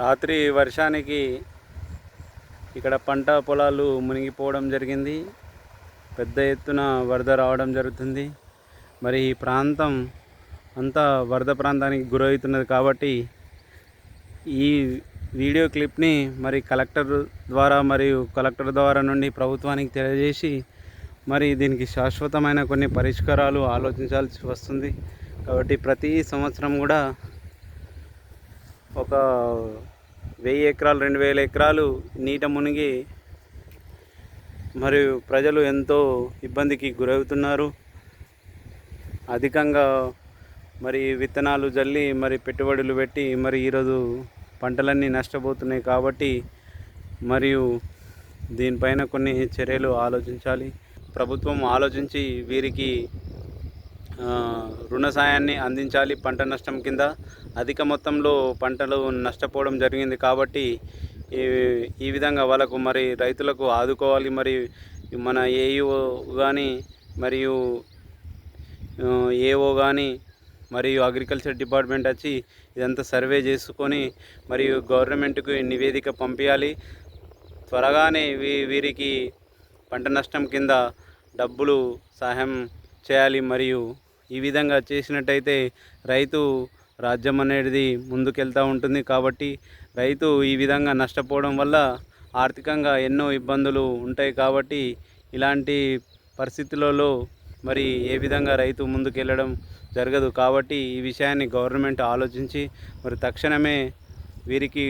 రాత్రి వర్షానికి ఇక్కడ పంట పొలాలు మునిగిపోవడం జరిగింది. పెద్ద ఎత్తున వరద రావడం జరుగుతుంది. మరి ఈ ప్రాంతం అంతా వరద ప్రాంతానికి గురవుతున్నది కాబట్టి ఈ వీడియో క్లిప్ని మరి కలెక్టర్ ద్వారా మరియు కలెక్టర్ ద్వారా నుండి ప్రభుత్వానికి తెలియజేసి మరి దీనికి శాశ్వతమైన కొన్ని పరిష్కారాలు ఆలోచించాల్సి వస్తుంది. కాబట్టి ప్రతి సంవత్సరం కూడా ఒక వెయ్యి ఎకరాలు రెండు వేల ఎకరాలు నీట మునిగి మరియు ప్రజలు ఎంతో ఇబ్బందికి గురవుతున్నారు. అధికంగా మరి విత్తనాలు జల్లి మరి పెట్టుబడులు పెట్టి మరి ఈరోజు పంటలన్నీ నష్టపోతున్నాయి కాబట్టి మరియు దీనిపైన కొన్ని చర్యలు ఆలోచించాలి. ప్రభుత్వం ఆలోచించి వీరికి రుణ సాయాన్ని అందించాలి పంట నష్టం కింద. అధిక మొత్తంలో పంటలు నష్టపోవడం జరిగింది కాబట్టి ఈ ఈ విధంగా వాళ్ళకు మరి రైతులకు ఆదుకోవాలి మరి. మన ఏఈఓ కానీ మరియు ఏఓ కానీ మరియు అగ్రికల్చర్ డిపార్ట్మెంట్ వచ్చి ఇదంతా సర్వే చేసుకొని మరియు గవర్నమెంట్కి నివేదిక పంపించాలి త్వరగానే వీ వీరికి పంట నష్టం కింద డబ్బులు సహాయం చేయాలి మరియు ఈ విధంగా చేసినట్టయితే రైతు రాజ్యం అనేది ముందుకెళ్తూ ఉంటుంది. కాబట్టి రైతు ఈ విధంగా నష్టపోవడం వల్ల ఆర్థికంగా ఎన్నో ఇబ్బందులు ఉంటాయి. కాబట్టి ఇలాంటి పరిస్థితులలో మరి ఏ విధంగా రైతు ముందుకెళ్ళడం జరగదు. కాబట్టి ఈ విషయాన్ని గవర్నమెంట్ ఆలోచించి మరి తక్షణమే వీరికి